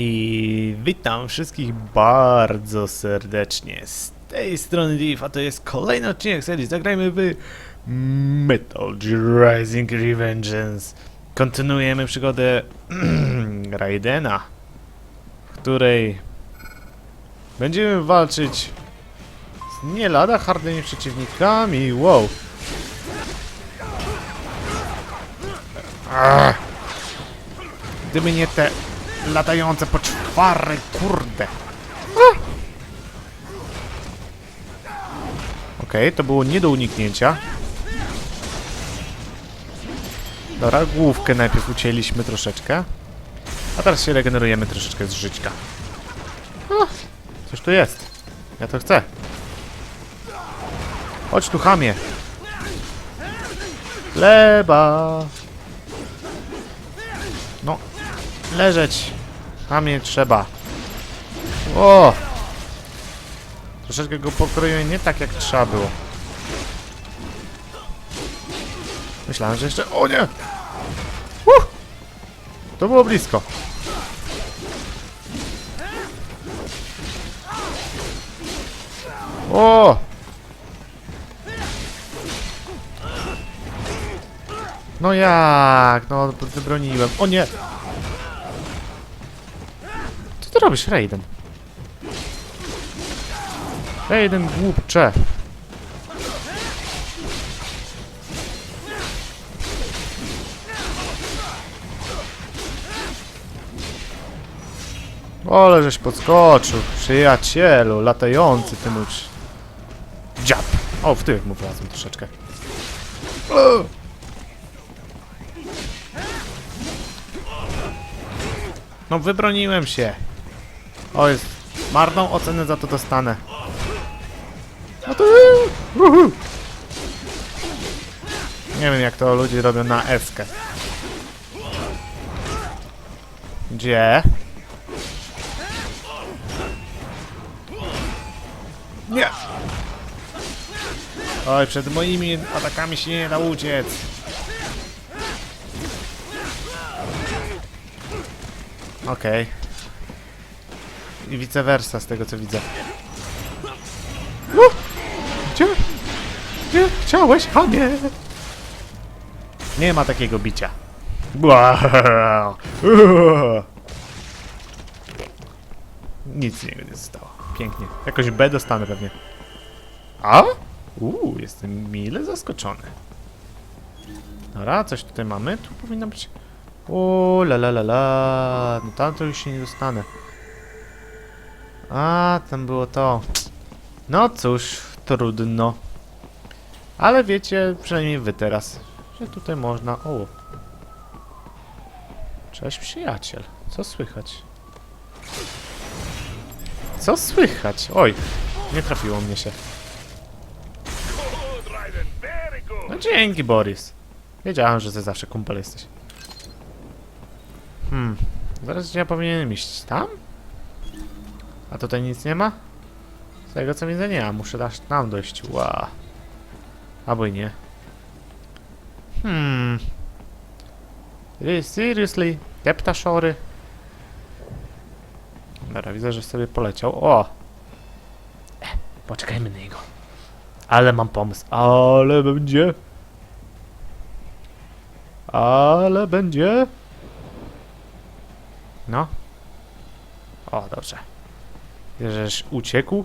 I witam wszystkich bardzo serdecznie. Z tej strony Div, a to jest kolejny odcinek serii Zagrajmy w Metal Gear Rising Revengeance. Kontynuujemy przygodę Raidena, w której będziemy walczyć z nie lada hardnymi przeciwnikami. Wow. Ach. Gdyby nie te latające poczwary, kurde. Okej, to było nie do uniknięcia. Dobra, główkę najpierw ucięliśmy troszeczkę. A teraz się regenerujemy troszeczkę z żyćka. Coś tu jest. Ja to chcę. Chodź tu, chamie. Chleba. No, leżeć. Chamie trzeba. O! Troszeczkę go pokroiłem nie tak jak trzeba było. Myślałem, że jeszcze... O nie! Uh! To było blisko. O! No jak? No, wybroniłem. O nie! Ty robisz, Raiden? Raiden, głupcze. Ole, żeś podskoczył, przyjacielu, latający ty mój... Dziab! O, w tyłek mu wlazłem troszeczkę. No wybroniłem się. O, jest. Marną ocenę za to dostanę. No to... Uhu. Nie wiem jak to ludzie robią na eskę. Gdzie? Nie! Oj, przed moimi atakami się nie da uciec. Okej. I vice versa z tego co widzę. Uh! Gdzie? Gdzie chciałeś, chamie? Nie ma takiego bicia. Nic z niego nie zostało. Pięknie. Jakoś B dostanę pewnie. A? Uuu, jestem mile zaskoczony. Dobra, coś tutaj mamy. Tu powinno być... O, la la la la. No tam to już się nie dostanę. A, tam było to. No cóż, trudno. Ale wiecie, przynajmniej wy teraz, że tutaj można... O. Cześć przyjaciel. Co słychać? Co słychać? Oj, nie trafiło mnie się. No dzięki, Boris. Wiedziałem, że ty zawsze kumpel jesteś. Hmm, zaraz ja powinienem iść tam? A tutaj nic nie ma? Z tego co widzę nie, a muszę aż tam dojść. Ła. Albo i nie. Hmm. Seriously? Te ptaszory? Dobra, widzę, że sobie poleciał. O! E, poczekajmy na niego. Ale mam pomysł. Ale będzie. Ale będzie. No. O, dobrze. Żeś uciekł?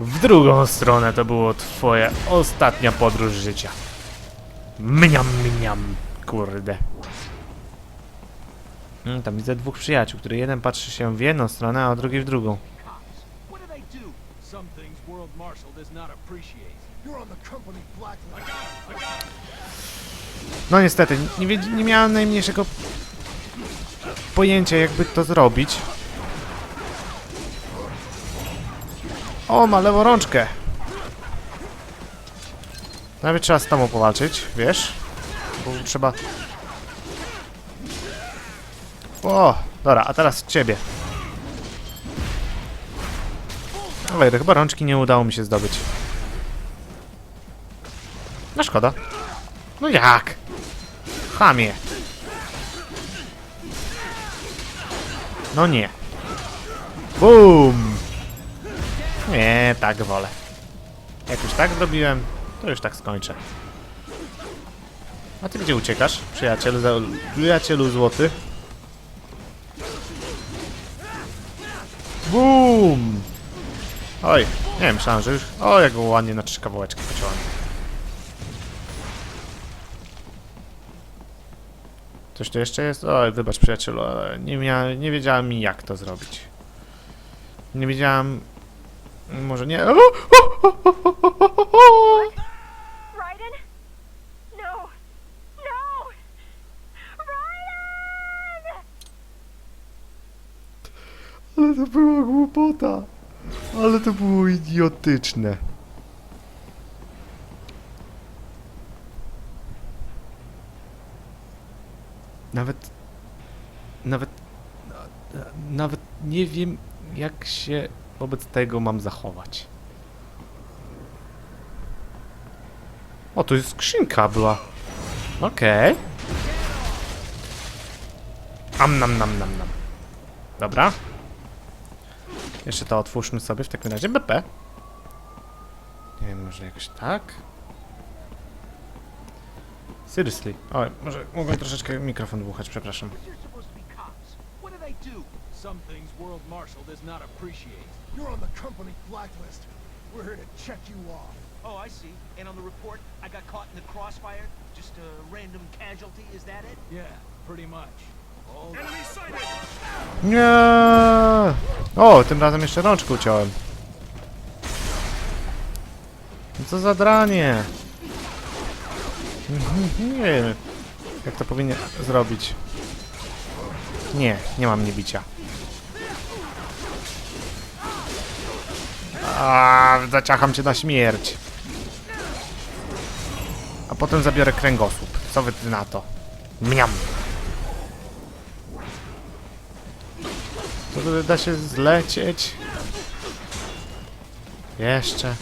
W drugą stronę to było twoja ostatnia podróż życia. Mniam, mniam, kurde. Mm, tam widzę dwóch przyjaciół, który jeden patrzy się w jedną stronę, a drugi w drugą. No niestety, nie, nie miałem najmniejszego pojęcia, jakby to zrobić. O, ma lewą rączkę. Nawet trzeba z tobą powalczyć, wiesz? Bo trzeba... O, dobra, a teraz ciebie. Ale chyba rączki nie udało mi się zdobyć. No szkoda. No jak? Chamie. No nie. Boom! Nie, tak wolę. Jak już tak zrobiłem, to już tak skończę. A ty gdzie uciekasz, przyjacielu, przyjacielu złoty? Boom! Oj, nie wiem, myślałem, że już... O, jak go ładnie na trzy kawałeczki pociąłem. Coś tu jeszcze jest? Oj, wybacz przyjacielu, ale nie, mia... nie wiedziałem jak to zrobić. Nie wiedziałem... Może nie... O! O! O! O! O! O! Raiden? Raiden! Ale to była głupota. Ale to było idiotyczne. Nawet... Nawet... na- na- Nawet nie wiem, jak się wobec tego mam zachować. O, to jest skrzynka była. Okej. Am nam nam nam nam. Dobra. Jeszcze to otwórzmy sobie w takim razie BP. Nie wiem, może jakoś tak? Seriously. Oj, może mogłem troszeczkę mikrofon dmuchać, przepraszam. Some things World Marshal does not appreciate. You're on the company blacklist. We're here to check you off. Oh, I see. And on the report, I got caught in the crossfire? Just a random casualty, is that it? Yeah, pretty much. All Enemy sighted! Nie! O, tym razem jeszcze rączkę uciąłem. Co za dranie? Nie wiem, jak to powinien zrobić. Nie, nie mam niebicia. A, zaciacham cię na śmierć. A potem zabiorę kręgosłup. Co wy na to? Miam. To da się zlecieć. Jeszcze.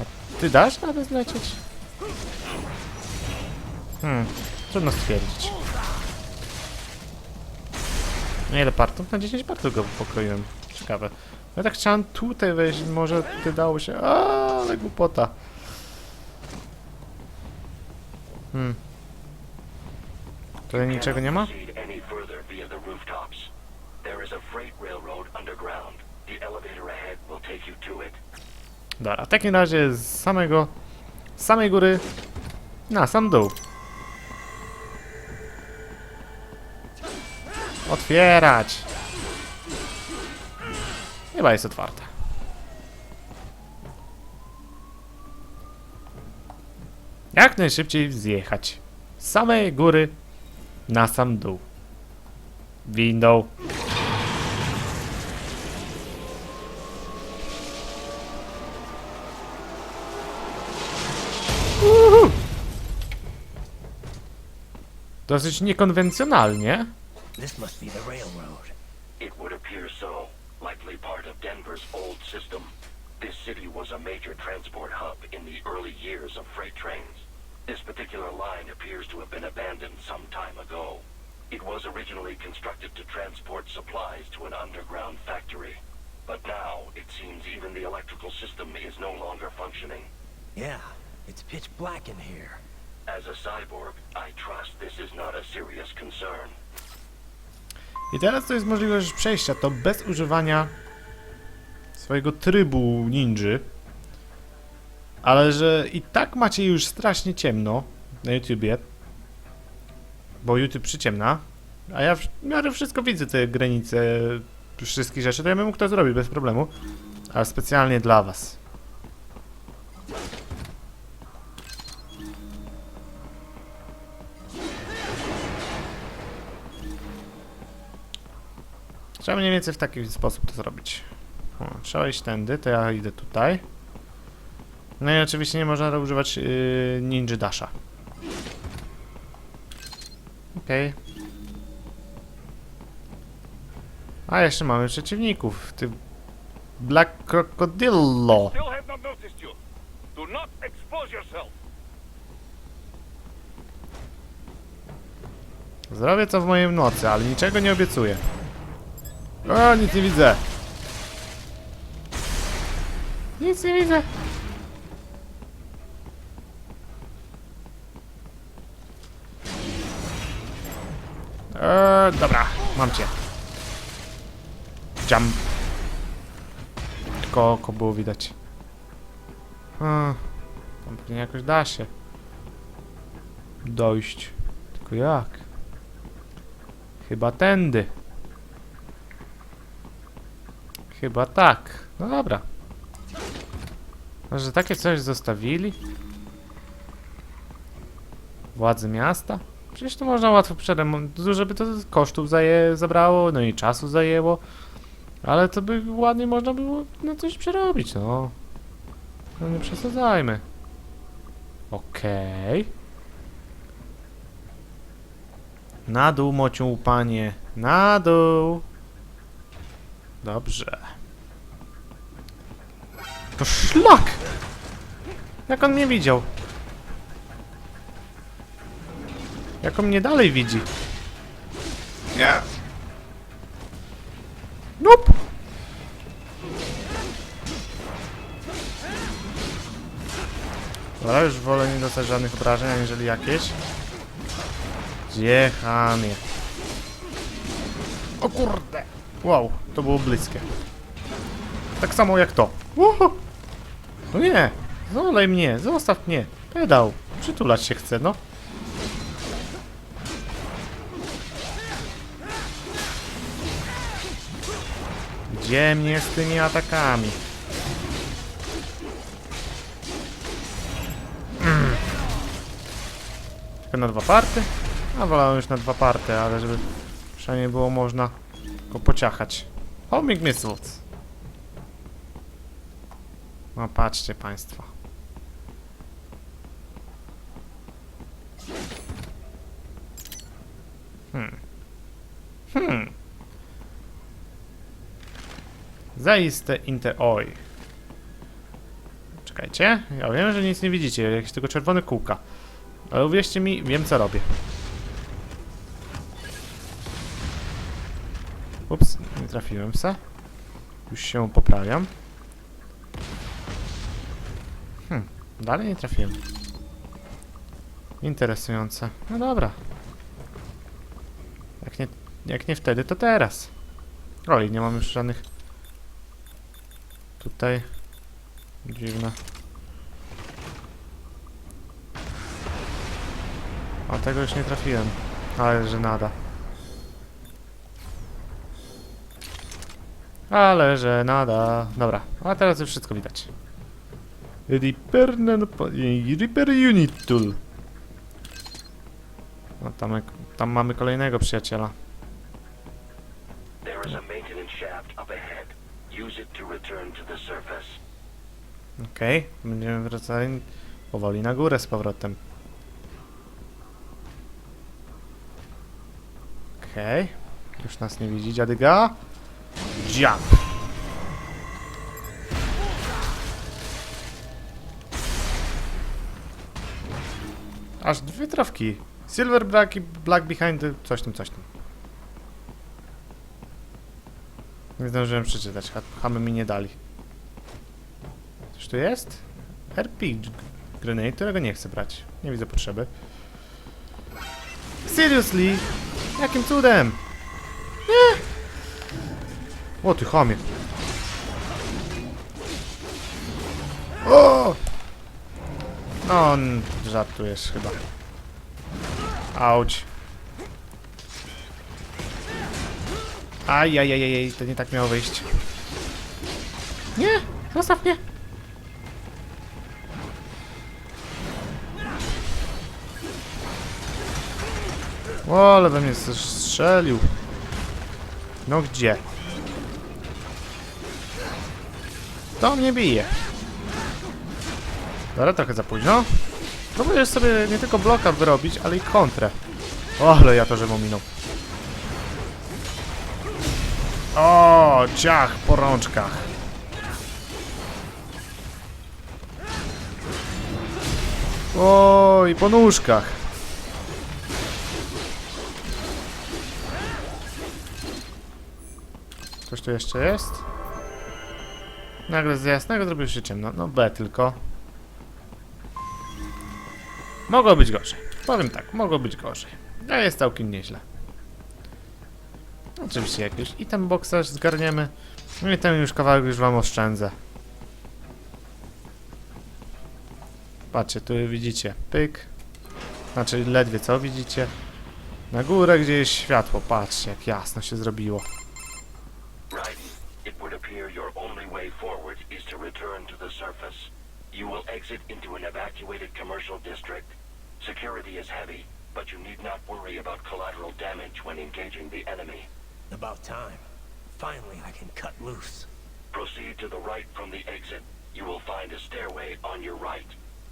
A ty dasz radę zlecieć? Hmm, trudno stwierdzić. No ile partów? Na 10 partów go pokroiłem. Ciekawe. Ja tak chciałem tutaj wejść, może ty dało się... A, ale głupota. Hmm. Tutaj niczego nie ma? Dobra, w takim razie z samego, z samej góry na sam dół. Otwierać! Chyba jest otwarte. Jak najszybciej zjechać. Z samej góry na sam dół. Window. Dosyć niekonwencjonalnie. This must be the railroad. It would appear so, likely part of Denver's old system. This city was a major transport hub in the early years of freight trains. This particular line appears to have been abandoned some time ago. It was originally constructed to transport supplies to an underground factory. But now, it seems even the electrical system is no longer functioning. Yeah, it's pitch black in here. As a cyborg, I trust this is not a serious concern. I teraz to jest możliwość przejścia to bez używania swojego trybu ninży. Ale że i tak macie już strasznie ciemno na YouTubie. Bo YouTube przyciemna. A ja w miarę wszystko widzę, te granice wszystkich rzeczy, to ja bym mógł to zrobić bez problemu. Ale specjalnie dla was. Trzeba mniej więcej w taki sposób to zrobić. O, trzeba iść tędy, to ja idę tutaj. No i oczywiście nie można używać yy, Ninja Dasha. Okej. A jeszcze mamy przeciwników. Ty Black Crocodillo. Zrobię co w mojej nocy, ale niczego nie obiecuję. O, nic nie widzę. Nie widzę. Eee, dobra, mam cię. Jump. Tylko oko było widać. A, tam pewnie jakoś da się dojść. Tylko jak? Chyba tędy. Chyba tak. No dobra. Może takie coś zostawili? Władzy miasta? Przecież to można łatwo przerem... Dużo by to kosztów zaje... zabrało, no i czasu zajęło. Ale to by ładnie można było na coś przerobić, no. No nie przesadzajmy. Okej. Na dół, mocią, panie. Na dół. Dobrze. To szlak! Jak on mnie widział? Jak on mnie dalej widzi? Nie. Nope. Dobra, już wolę nie dostać żadnych obrażeń, aniżeli jakieś. Zjechanie. O kurde! Wow, to było bliskie. Tak samo jak to. Uhu. No nie! Zolej mnie, zostaw mnie. Pedał. Przytulać się chcę, no. Gdzie mnie z tymi atakami? Tylko na dwa party? A wolałem już na dwa party, ale żeby przynajmniej było można go pociachać. Homing missiles. No patrzcie państwo. Hmm. Hmm. Zaiste inte oj. Czekajcie, ja wiem, że nic nie widzicie, jakieś tylko czerwone kółka. Ale uwierzcie mi, wiem co robię. Ups, nie trafiłem se. Już się poprawiam. Dalej nie trafiłem. Interesujące. No dobra. Jak nie, jak nie wtedy, to teraz. Oj, nie mam już żadnych... Tutaj... Dziwne. A tego już nie trafiłem. Ale że nada. Ale że nada. Dobra, a teraz już wszystko widać. Repair, Repair Unit Tool. No tam, tam mamy kolejnego przyjaciela. Okej, będziemy wracali powoli na górę z powrotem. Okej, już nas nie widzi dziadyga. Jump! Aż dwie trafki. Silver Black i Black Behind coś tam, coś tam. Nie zdążyłem przeczytać, ha- chamy mi nie dali. Coś tu jest? RP Grenade, którego nie chcę brać. Nie widzę potrzeby. Seriously? Jakim cudem? Nie! O ty chamie. O! No, n- żartujesz chyba. Auć. Ajajajajaj, to nie tak miało wyjść. Nie! Zostaw mnie! O, ale we mnie strzelił. No gdzie? To mnie bije. Dobra, trochę za późno. Próbujesz sobie nie tylko bloka wyrobić, ale i kontrę. O, ale ja to, że minął. O, ciach po rączkach. Oj, po nóżkach. Coś tu jeszcze jest? Nagle z jasnego zrobił się ciemno. No B tylko. Mogło być gorzej. Powiem tak, mogło być gorzej. A jest całkiem nieźle. Oczywiście jakiś item boxer zgarniemy. No i ten już kawałek już wam oszczędzę. Patrzcie, tu widzicie. Pyk. Znaczy ledwie co widzicie. Na górę gdzie jest światło. Patrzcie jak jasno się zrobiło. You will exit into an evacuated commercial district. Security is heavy, but you need not worry about collateral damage when engaging the enemy. About time. Finally, I can cut loose. Proceed to the right from the exit. You will find a stairway on your right.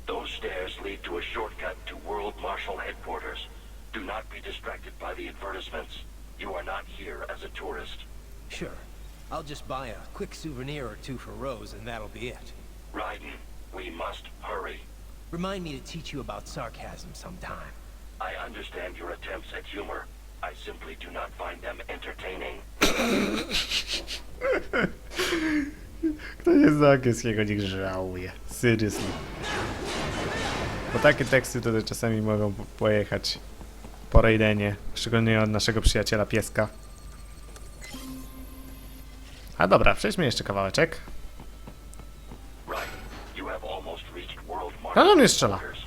Those stairs lead to a shortcut to World Marshal Headquarters. Do not be distracted by the advertisements. You are not here as a tourist. Sure. I'll just buy a quick souvenir or two for Rose, and that'll be it. Raiden, we must hurry. Remind me to teach you about sarcasm sometime. I understand your attempts at humor. I simply do not find them entertaining. Kto nie zna angielskiego, niech żałuje. Seriously. Bo takie teksty to czasami mogą po- pojechać po Raidenie. Szczególnie od naszego przyjaciela pieska. A dobra, przejdźmy jeszcze kawałeczek. Raiden, you have almost A do mnie strzela. Headquarters.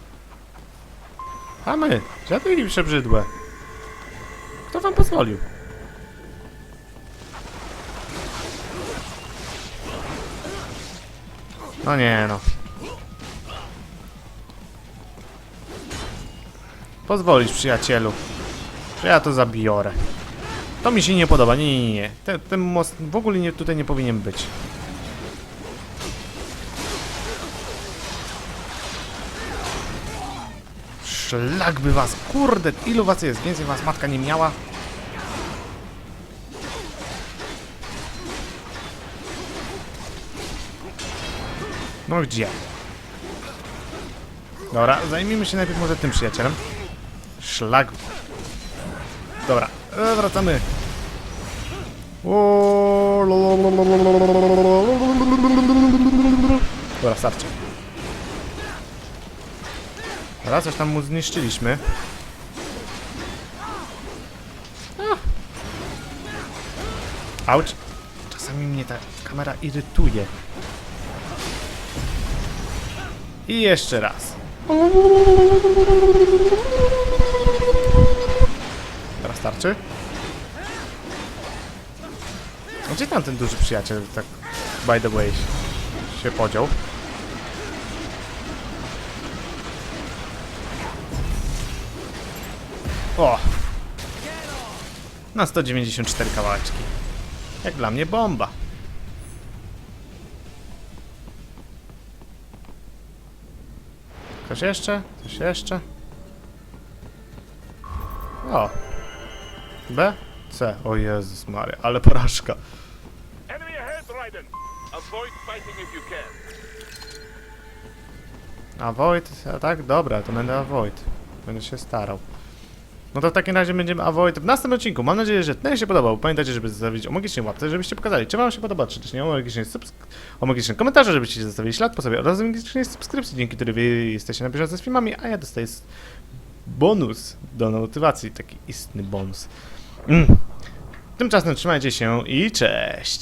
A my, żadnej przebrzydłe. Kto wam pozwolił? No nie no. Pozwolisz przyjacielu. Że ja to zabiorę. To mi się nie podoba, nie, nie, nie. Ten, ten most w ogóle nie, tutaj nie powinien być. Szlakby was, kurde, ilu was jest? Więcej was matka nie miała. No gdzie? Dobra, zajmijmy się najpierw może tym przyjacielem. Szlag. Dobra, wracamy. Dobra, starczy. Dobra, coś tam mu zniszczyliśmy. Auć. Czasami mnie ta kamera irytuje. I jeszcze raz. Teraz starczy? Gdzie tam ten duży przyjaciel, tak by the way, się podział? O! Na 194 kawałeczki. Jak dla mnie bomba. Coś jeszcze? Coś jeszcze? O! B? C. O Jezus Maria, ale porażka. Can. Avoid? A tak? Dobra, to będę avoid. Będę się starał. No to w takim razie będziemy avoid w następnym odcinku. Mam nadzieję, że ten się podobał. Pamiętajcie, żeby zostawić o magicznej łapce, żebyście pokazali, czy wam się podoba, czy też nie. O magicznej, subsk- o komentarzu, żebyście zostawili ślad po sobie oraz o magicznej subskrypcji, dzięki której wy jesteście na bieżąco z filmami, a ja dostaję bonus do motywacji. Taki istny bonus. Mm. Tymczasem trzymajcie się i cześć!